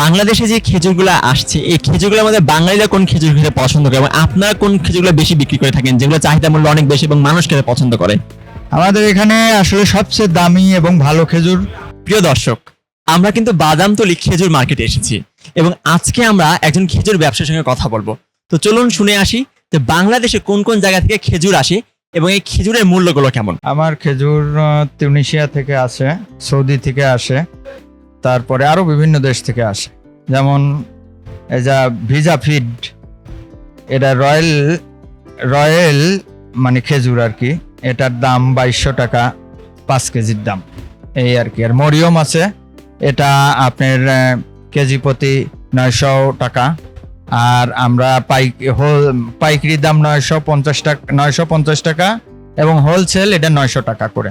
বাংলাদেশে যে খেজুরগুলো আসছে এই খেজুরগুলোর মধ্যে বাঙালিরা কোন খেজুর খেতে পছন্দ করে এবং আপনারা কোন খেজুরগুলো বেশি বিক্রি করে থাকেন যেগুলো চাহিদা মূল্য অনেক বেশি এবং মানুষ খেতে পছন্দ করে? আমাদের এখানে আসলে সবচেয়ে দামি এবং ভালো খেজুর। প্রিয় দর্শক আমরা কিন্তু বাদামতলি খেজুর মার্কেটে এসেছি এবং আজকে আমরা একজন খেজুর ব্যবসায়ীর সঙ্গে কথা বলব। তো চলুন শুনে আসি যে বাংলাদেশে কোন কোন জায়গা থেকে খেজুর আসে এবং এই খেজুরের মূল্যগুলো কেমন? আমার খেজুর তিউনিশিয়া থেকে আসে সৌদি থেকে আসে। তারপরে আরও বিভিন্ন দেশ থেকে আসে। যেমন যা ভিজা ফিড, এটা রয়্যাল রয়্যাল মানে খেজুর আর কি, এটার দাম বাইশশো টাকা, পাঁচ কেজির দাম। এই আর কি, আর মরিয়ম আছে, এটা আপনার কেজি প্রতি নয়শো টাকা, আর আমরা পাইক হোল, পাইকারি দাম নয়শো পঞ্চাশ টাকা, নয়শো পঞ্চাশ টাকা, এবং হোলসেল এটা নয়শো টাকা করে।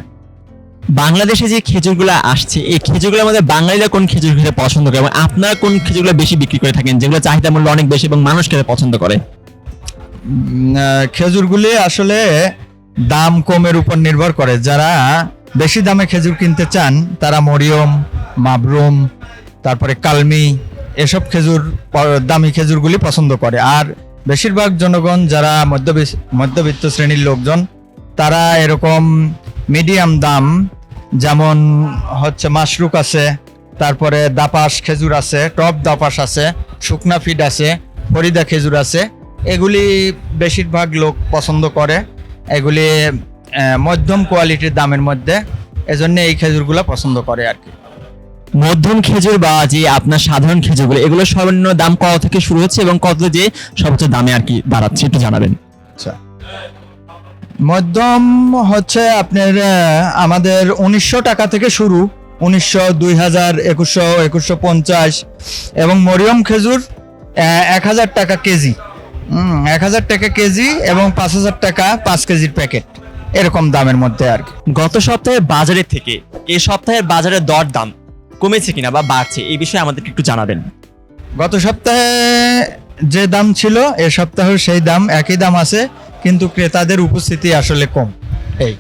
বাংলাদেশে যে খেজুরগুলো আসছে, এই খেজুরগুলোর মধ্যে বাঙালিরা কোন খেজুর খেতে পছন্দ করে? এবং আপনারা কোন খেজুরগুলো বেশি বিক্রি করে থাকেন, যেগুলো চাহিদা মূল্য অনেক বেশি এবং মানুষ খেতে পছন্দ করে? খেজুরগুলি আসলে দাম কমের উপর নির্ভর করে। যারা বেশি দামে খেজুর কিনতে চান, তারা মরিয়ম, মাবরুম, তারপরে কালমি, এসব খেজুর দামি খেজুরগুলি পছন্দ করে। আর বেশিরভাগ জনগণ, যারা মধ্যবিত্ত শ্রেণির লোকজন, তারা এরকম মিডিয়াম দাম যেমন হচ্ছে মাশরুক আছে তারপরে দাপাস খেজুর আছে টপ দাপাস আছে শুকনা ফিড আছে ফরিদা খেজুর আছে এগুলি বেশিরভাগ লোক পছন্দ করে। এগুলি মধ্যম কোয়ালিটির দামের মধ্যে এজন্য এই খেজুরগুলো পছন্দ করে আর কি। মধ্যম খেজুর বা যে আপনার সাধারণ খেজুরগুলো এগুলো সর্বনিম্ন দাম কত থেকে শুরু হচ্ছে এবং কত যে সবচেয়ে দামে আর কি দাঁড়াচ্ছে একটু জানাবেন। আচ্ছা। মধ্যম হচ্ছে আপনার আমাদের উনিশশো টাকা থেকে শুরু উনিশশো দুই হাজার একুশশো একুশশো পঞ্চাশ এবং মরিয়ম খেজুর এক হাজার টাকা কেজি। এক হাজার টাকা কেজি এবং পাঁচ হাজার টাকা পাঁচ কেজির প্যাকেট এরকম দামের মধ্যে আর কি। গত সপ্তাহে বাজারের থেকে এই সপ্তাহের বাজারের দর দাম কমেছে কিনা বা বাড়ছে এই বিষয়ে আমাদেরকে একটু জানাবেন। গত সপ্তাহে যে দাম ছিল এ সপ্তাহেও সেই দাম একই দাম আছে কিন্তু ক্রেতাদের উপস্থিতি আসলে কম। এই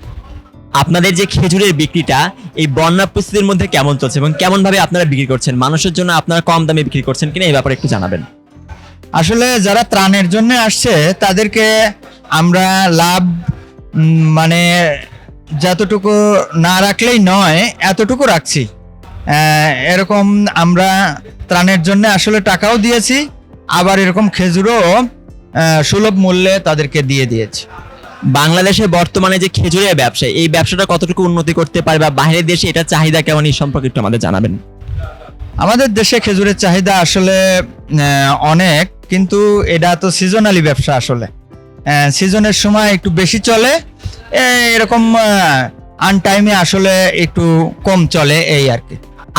আপনাদের যে খেজুরের বিক্রিটা এই বন্যা পরিস্থিতির মধ্যে কেমন চলছে এবং কেমন ভাবে আপনারা বিক্রি করছেন? মানুষের জন্য আপনারা কম দামে বিক্রি করছেন কিনা এই ব্যাপারে একটু জানাবেন। আসলে যারা ত্রাণের জন্য আসছে তাদেরকে আমরা লাভ মানে যতটুকু না রাখলেই নয় এতটুকু রাখছি। এরকম আমরা ত্রাণের জন্য আসলে টাকাও দিয়েছি আবার এরকম খেজুরও সুলভ মূল্যে তাদেরকে দিয়ে দিয়েছি। বাংলাদেশে বর্তমানে যে খেজুরের ব্যবসা এই ব্যবসাটা কতটুকু উন্নতি করতে পারে বা বাইরের দেশে এটা চাহিদা কেমন এই সম্পর্কে একটু আমাদের জানাবেন। আমাদের দেশে খেজুরের চাহিদা আসলে অনেক কিন্তু এটা তো সিজনালি ব্যবসা আসলে। সিজনের সময় একটু বেশি চলে এরকম আনটাইমে আসলে একটু কম চলে এই আর কি।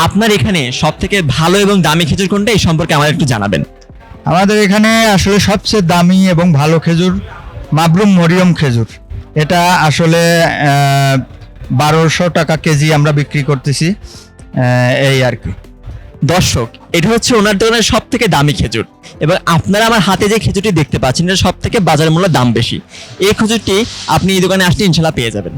আপনার এখানে সব থেকে ভালো এবং দামি খেজুর কোনটা এই সম্পর্কে আমাদের একটু জানাবেন। আমাদের এখানে আসলে সবচেয়ে দামি এবং ভালো খেজুর মাবরুম মরিয়ম খেজুর। এটা আসলে বারোশো টাকা কেজি আমরা বিক্রি করতেছি এই আর কি। দর্শক, এটা হচ্ছে ওনার দোকানের সব থেকে দামি খেজুর। এবং আপনারা আমার হাতে যে খেজুরটি দেখতে পাচ্ছেন, এটা সব থেকে বাজার মূল্য দাম বেশি। এই খেজুরটি আপনি এই দোকানে আসলে ইনশাল্লাহ পেয়ে যাবেন।